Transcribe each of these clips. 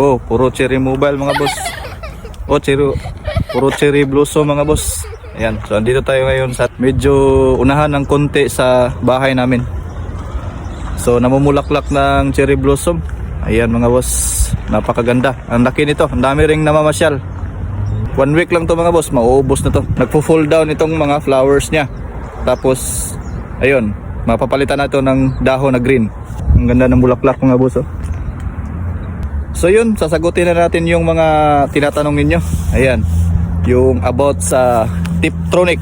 Oh, puro cherry mobile mga boss. Oh, cherry, puro cherry blossom mga boss. Ayan, so andito tayo ngayon sa medyo unahan ng konti sa bahay namin. So namumulaklak ng cherry blossom. Ayan mga boss, napakaganda. Ang laki nito, ang dami ring namamasyal. One week lang to mga boss, mauubos na to. Nagpo-fall down itong mga flowers niya. Tapos, ayun, mapapalitan na ito ng dahon na green. Ang ganda ng bulaklak mga boss oh. So yun, sasagutin na natin yung mga tinatanong ninyo. Ayan, yung about sa Tiptronic.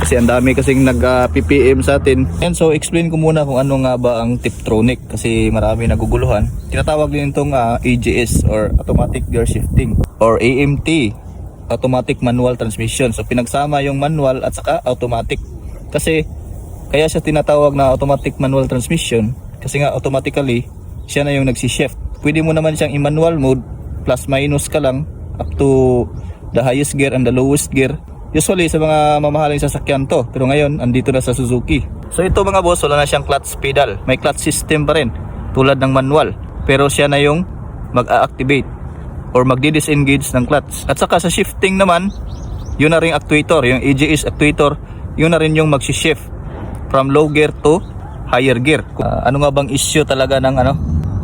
Kasi ang dami kasing nag-PPM sa atin. And so, explain ko muna kung ano nga ba ang Tiptronic. Kasi marami naguguluhan. Tinatawag din itong ah, AGS or Automatic Gear Shifting or AMT. Automatic Manual Transmission. So, pinagsama yung manual at saka automatic. Kasi, kaya siya tinatawag na automatic manual transmission. Kasi nga, automatically, siya na yung nagsishift. Pwede mo naman siyang i-manual mode, plus minus ka lang, up to the highest gear and the lowest gear. Usually sa mga mamahaling sasakyan to, pero ngayon andito na sa Suzuki. So ito mga boss, wala na siyang clutch pedal. May clutch system pa rin, tulad ng manual. Pero siya na yung mag-a-activate or magdi-disengage ng clutch. At saka sa shifting naman, yun na rin actuator, yung AGS actuator, yun na rin yung mag-shift from low gear to higher gear. Ah, ano nga bang issue talaga ng ano,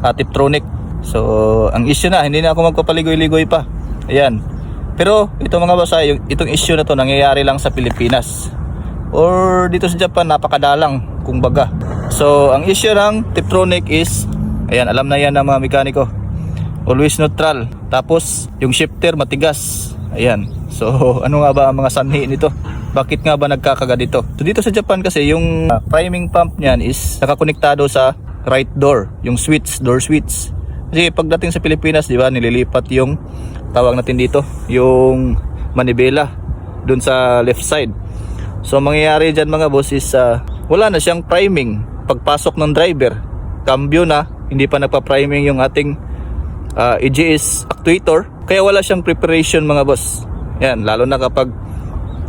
uh, Tiptronic? So, ang issue na, hindi na ako magpapaligoy-ligoy pa. Ayan. Pero ito mga basa, yung, itong issue na to nangyayari lang sa Pilipinas. Or dito sa Japan, napakadalang, kung baga. So, ang issue ng Tiptronic is, ayan, alam na yan ng mga mekaniko. Always neutral. Tapos, yung shifter matigas. Ayan. So, ano nga ba ang mga sanhi nito? Bakit nga ba nagkakaga dito? So, dito sa Japan kasi, yung uh, priming pump niyan is nakakonektado sa right door. Yung switch, door switch. Kasi pagdating sa Pilipinas, di ba, nililipat yung tawag natin dito, yung manibela dun sa left side. So mangyayari dyan mga boss is uh, wala na siyang priming pagpasok ng driver. Cambio na, hindi pa nagpa-priming yung ating uh, EGS actuator. Kaya wala siyang preparation mga boss. Yan, lalo na kapag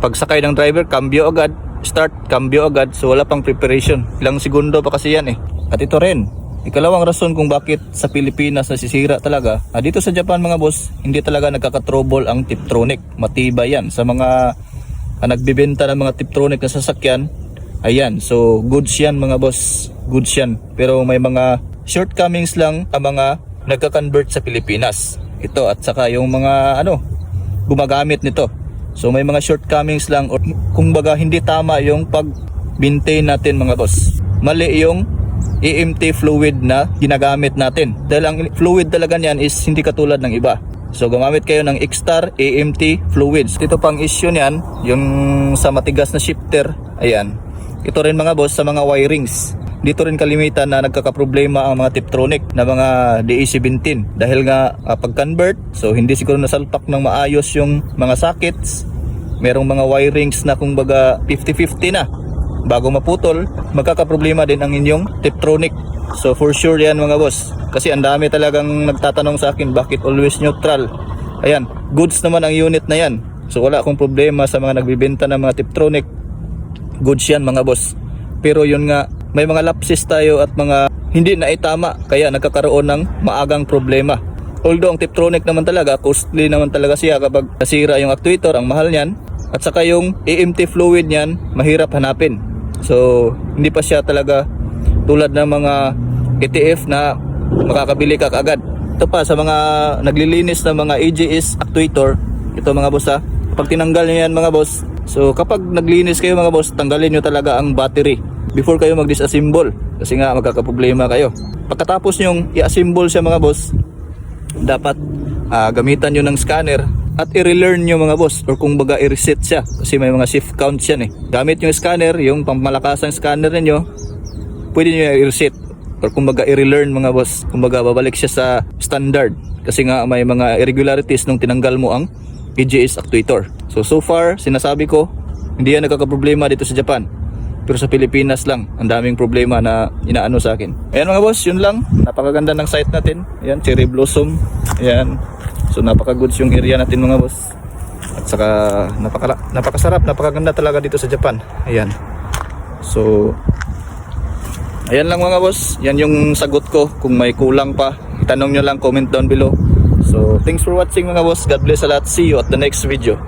pagsakay ng driver, cambio agad, start, cambio agad. So wala pang preparation. Ilang segundo pa kasi yan eh. At ito rin, Ikalawang rason kung bakit sa Pilipinas nasisira talaga, ah, dito sa Japan mga boss, hindi talaga nagkakatrouble ang Tiptronic. Matibay yan. Sa mga ah, nagbibenta ng mga Tiptronic na sasakyan, ayan. So, goods yan mga boss. Goods yan. Pero may mga shortcomings lang ang mga nagka-convert sa Pilipinas. Ito at saka yung mga ano, gumagamit nito. So, may mga shortcomings lang or kung baga hindi tama yung pag-maintain natin mga boss. Mali yung EMT fluid na ginagamit natin. Dahil ang fluid talaga niyan is hindi katulad ng iba. So gumamit kayo ng Xstar AMT fluids. Ito pang issue niyan, yung sa matigas na shifter. Ayan. Ito rin mga boss sa mga wirings. Dito rin kalimitan na nagkakaproblema ang mga Tiptronic na mga DE17 dahil nga uh, pag-convert so hindi siguro nasalpak ng maayos yung mga sockets merong mga wirings na kung baga 50-50 na bago maputol, magkakaproblema din ang inyong Tiptronic. So for sure yan mga boss. Kasi ang dami talagang nagtatanong sa akin bakit always neutral. Ayan, goods naman ang unit na yan. So wala akong problema sa mga nagbibenta ng mga Tiptronic. Goods yan mga boss. Pero yun nga, may mga lapses tayo at mga hindi na itama kaya nagkakaroon ng maagang problema. Although ang Tiptronic naman talaga, costly naman talaga siya kapag nasira yung actuator, ang mahal niyan. At saka yung AMT fluid niyan, mahirap hanapin. So, hindi pa siya talaga tulad ng mga ETF na makakabili ka kaagad. Ito pa sa mga naglilinis ng mga AGS actuator, ito mga boss ha. Pag tinanggal niyo yan mga boss, so kapag naglinis kayo mga boss, tanggalin niyo talaga ang battery before kayo mag-disassemble kasi nga magkakaproblema kayo. Pagkatapos nyong i-assemble siya mga boss, dapat ah, gamitan nyo ng scanner at i-relearn nyo mga boss or kung baga i-reset siya kasi may mga shift counts yan eh. Gamit yung scanner, yung pampamalakasang scanner ninyo, pwede nyo i-reset or kung baga i-relearn mga boss. Kung baga babalik siya sa standard kasi nga may mga irregularities nung tinanggal mo ang EGS actuator. So so far, sinasabi ko, hindi yan nagkakaproblema dito sa Japan. Pero sa Pilipinas lang, ang daming problema na inaano sa akin. Ayan mga boss, yun lang. Napakaganda ng site natin. Ayan, cherry blossom. Ayan. So napaka-goods yung area natin mga boss. At saka napaka napakasarap, napakaganda talaga dito sa Japan. Ayan. So Ayan lang mga boss. Yan yung sagot ko. Kung may kulang pa, itanong nyo lang comment down below. So, thanks for watching mga boss. God bless a lot. See you at the next video.